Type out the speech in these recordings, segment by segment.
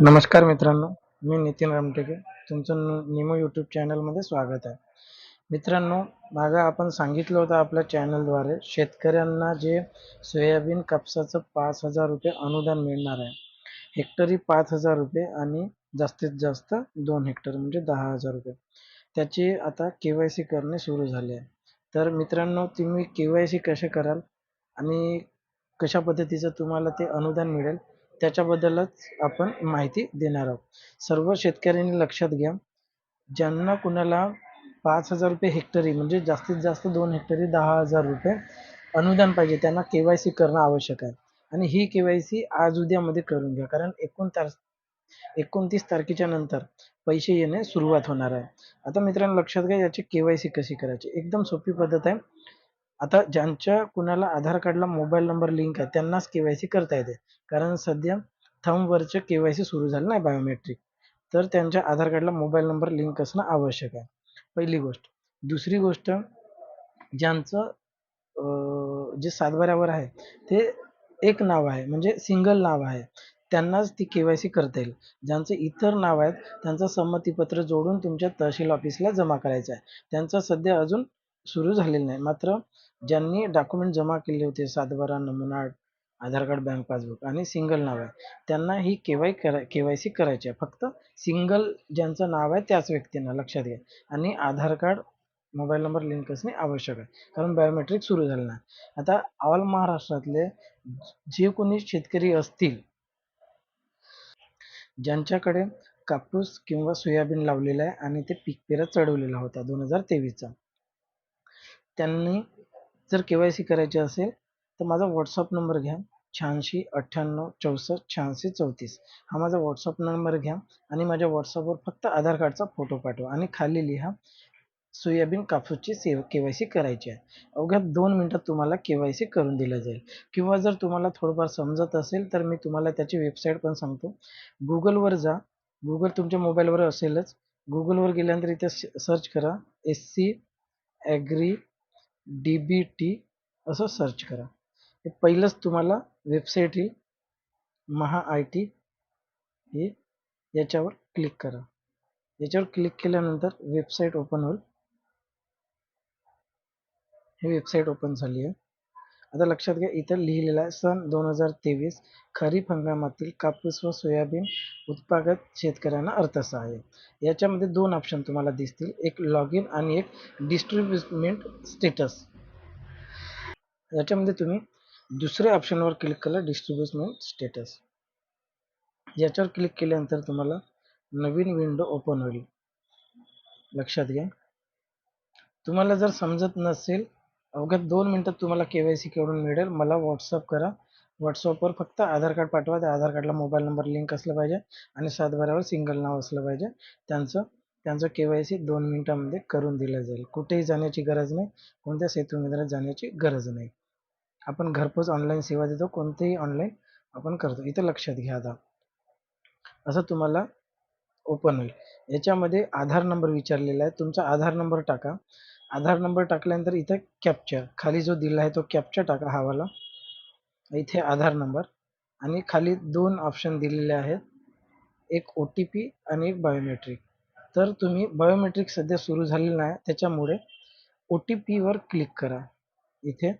नमस्कार मित्रांनो मी नितीन रामटेके. तुमचं निमो यूट्यूब चॅनलमध्ये स्वागत आहे. मित्रांनो मागं आपण सांगितलं होतं आपल्या चॅनलद्वारे शेतकऱ्यांना जे सोयाबीन कापसाचं पाच हजार रुपये अनुदान मिळणार आहे. हेक्टरी पाच हजार रुपये आणि जास्तीत जास्त दोन हेक्टर म्हणजे दहा हजार रुपये. त्याची आता के वाय सी करणे सुरू झाले आहे. तर मित्रांनो तुम्ही के वाय सी कसे कराल आणि कशा पद्धतीचं तुम्हाला ते अनुदान मिळेल? त्याच्याबद्दलच आपण माहिती देणार आहोत. सर्व शेतकऱ्यांनी लक्षात घ्या ज्यांना कुणाला पाच हजार रुपये हेक्टरी म्हणजे जास्तीत जास्त दोन हेक्टरी दहा हजार रुपये अनुदान पाहिजे त्यांना के वाय सी करणं आवश्यक आहे. आणि ही के वाय सी आज उद्यामध्ये करून घ्या कारण एकूण तार एकोणतीस तारखेच्या नंतर पैसे येणे सुरुवात होणार आहे. आता मित्रांनो लक्षात घ्या याची के वाय सी कशी करायची. एकदम सोपी पद्धत आहे. आता ज्यांच्या कुणाला आधार कार्डला मोबाईल नंबर लिंक आहे त्यांनाच के वाय सी करता येते. कारण सध्या थंबवरचं के वाय सी सुरू झालं नाही बायोमेट्रिक. तर त्यांच्या आधार कार्डला मोबाईल नंबर लिंक असणं आवश्यक आहे. पहिली गोष्ट. दुसरी गोष्ट ज्यांचं जे सातबाऱ्यावर आहे ते एक नाव आहे म्हणजे सिंगल नाव आहे त्यांनाच ती के वाय सी करता येईल. ज्यांचे इतर नाव आहेत त्यांचं संमतीपत्र जोडून तुमच्या तहसील ऑफिसला जमा करायचं आहे. त्यांचं सध्या अजून सुरू झालेलं नाही. मात्र ज्यांनी डॉक्युमेंट जमा केले होते सातबारा नमुना आधार कार्ड बँक पासबुक आणि सिंगल नाव आहे त्यांना ही के वाय करा के वाय सी करायची आहे. फक्त सिंगल ज्यांचं नाव आहे त्याच व्यक्तींना लक्षात घ्या. आणि Aadhaar card mobile number link असणे आवश्यक आहे. कारण बायोमेट्रिक सुरू झालं नाही. आता ऑल महाराष्ट्रातले जे कोणी शेतकरी असतील ज्यांच्याकडे कापूस किंवा सोयाबीन लावलेलं आहे आणि ते पीक पेरा चढवलेला होता दोन हजार तेवीसचा त्यांनी जर के वाय सी करायची असेल तर माझा व्हॉट्सअप नंबर घ्या शहाऐंशी अठ्ठ्याण्णव चौसष्ट शहाऐंशी चौतीस. हा माझा व्हॉट्सअप नंबर घ्या आणि माझ्या व्हॉट्सअपवर फक्त आधार कार्डचा फोटो पाठवा आणि खाली लिहा सोयाबीन कापूसची सेव के वाय सी करायची आहे. अवघ्या दोन मिनटात तुम्हाला के वाय सी करून दिलं जाईल. किंवा जर तुम्हाला थोडंफार समजत असेल तर मी तुम्हाला त्याची वेबसाईट पण सांगतो. गुगलवर जा. गुगल तुमच्या मोबाईलवर असेलच. गुगलवर गेल्यानंतर इथे सर्च करा. S C agri D B T असं सर्च करा. हे पहिलंच तुम्हाला वेबसाईट येईल महा आय टी हे याच्यावर क्लिक करा. याच्यावर क्लिक केल्यानंतर वेबसाईट ओपन होईल. ही वेबसाईट ओपन झाली आहे. आता लक्षात घ्या इथं लिहिलेलं आहे सन दोन हजार तेवीस खरीप हंगामातील कापूस व सोयाबीन उत्पादक शेतकऱ्यांना अर्थसहाय्य. याच्यामध्ये दोन ऑप्शन तुम्हाला दिसतील एक लॉग इन आणि एक डिस्ट्रीब्युटमेंट स्टेटस याच्यामध्ये तुम्ही दुसऱ्या ऑप्शनवर क्लिक करा डिस्ट्रीब्युटमेंट स्टेटस याच्यावर क्लिक केल्यानंतर तुम्हाला नवीन विंडो ओपन होईल. लक्षात घ्या. तुम्हाला जर समजत नसेल अवघ्या दोन मिनटात तुम्हाला के वाय सी करून मिळेल. मला व्हॉट्सअप करा. व्हॉट्सअपवर फक्त आधार कार्ड पाठवा. त्या आधार कार्डला मोबाईल नंबर लिंक असलं पाहिजे आणि सातबाऱ्यावर सिंगल नाव असलं पाहिजे. त्यांचं त्यांचं के वाय सी दोन मिनटामध्ये करून दिलं जाईल. कुठेही जाण्याची गरज नाही. कोणत्या सेतू केंद्रात जाण्याची गरज नाही. आपण घरपोच ऑनलाईन सेवा देतो. कोणतेही ऑनलाईन आपण करतो. इथं लक्षात घ्या आता. असं तुम्हाला ओपन होईल. याच्यामध्ये आधार नंबर विचारलेला आहे. तुमचा आधार नंबर टाका. आधार नंबर टाकल्यानंतर इथे कॅप्चर खाली जो दिला आहे तो कॅप्चर टाका हा वाला. इथे आधार नंबर. आणि खाली दोन ऑप्शन दिलेले आहेत. एक ओ टी पी आणि एक बायोमेट्रिक तर तुम्ही बायोमेट्रिक सध्या सुरू झालेलं नाही. त्याच्यामुळे ओ टी पीवर क्लिक करा. इथे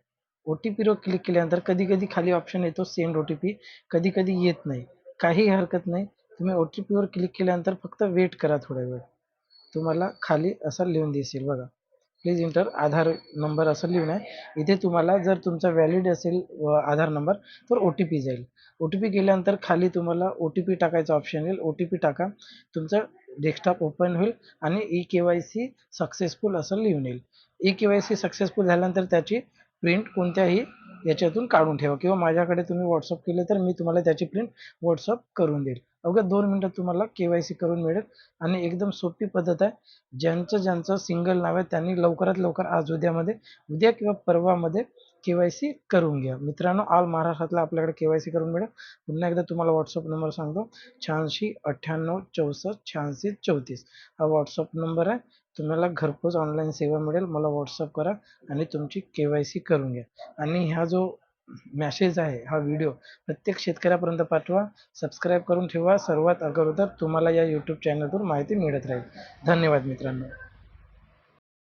ओ टी पीवर क्लिक केल्यानंतर कधी कधी खाली ऑप्शन येतो सेंड ओ टी पी कधी कधी येत नाही. काही हरकत नाही. तुम्ही ओ टी पीवर क्लिक केल्यानंतर फक्त वेट करा थोडा वेळ. तुम्हाला खाली असा लिहून दिसेल बघा. प्लीज इंटर आधार नंबर असं लिहून आहे. इथे तुम्हाला जर तुमचा व्हॅलिड असेल आधार नंबर तर ओ टी पी जाईल. ओ टी पी गेल्यानंतर खाली तुम्हाला ओ टी पी टाकायचा ऑप्शन येईल. ओ टी पी टाका. तुमचं डेस्कटॉप ओपन होईल आणि E K Y C successful असं लिहून येईल. E K Y C successful झाल्यानंतर त्याची प्रिंट कोणत्याही याच्यातून काढून ठेवा. किंवा माझ्याकडे तुम्ही व्हॉट्सअप केले तर मी तुम्हाला त्याची प्रिंट व्हॉट्सअप करून देईल. अवघ्या दोन मिनटात तुम्हाला के वाय सी करून मिळेल. आणि एकदम सोपी पद्धत आहे. ज्यांचं ज्यांचं सिंगल नाव आहे त्यांनी लवकरात लवकर आज उद्यामध्ये उद्या किंवा परवामध्ये के वाय सी करून घ्या. मित्रांनो ऑल महाराष्ट्रातला आपल्याकडे के वाय सी करून मिळेल. पुन्हा एकदा तुम्हाला व्हॉट्सअप नंबर सांगतो. शहाऐंशी अठ्ठ्याण्णव चौसष्ट शहाऐंशी चौतीस. हा व्हॉट्सअप नंबर आहे. तुम्हाला घरपोच ऑनलाईन सेवा मिळेल. मला व्हॉट्सअप करा आणि तुमची के वाय सी करून घ्या. आणि ह्या जो मॅसेज आहे हा व्हिडिओ प्रत्येक शेतकऱ्यापर्यंत पाठवा सबस्क्राईब करून ठेवा. सर्वात अगोदर तुम्हाला या यूट्यूब चॅनलवर माहिती मिळत राहील. धन्यवाद मित्रांनो.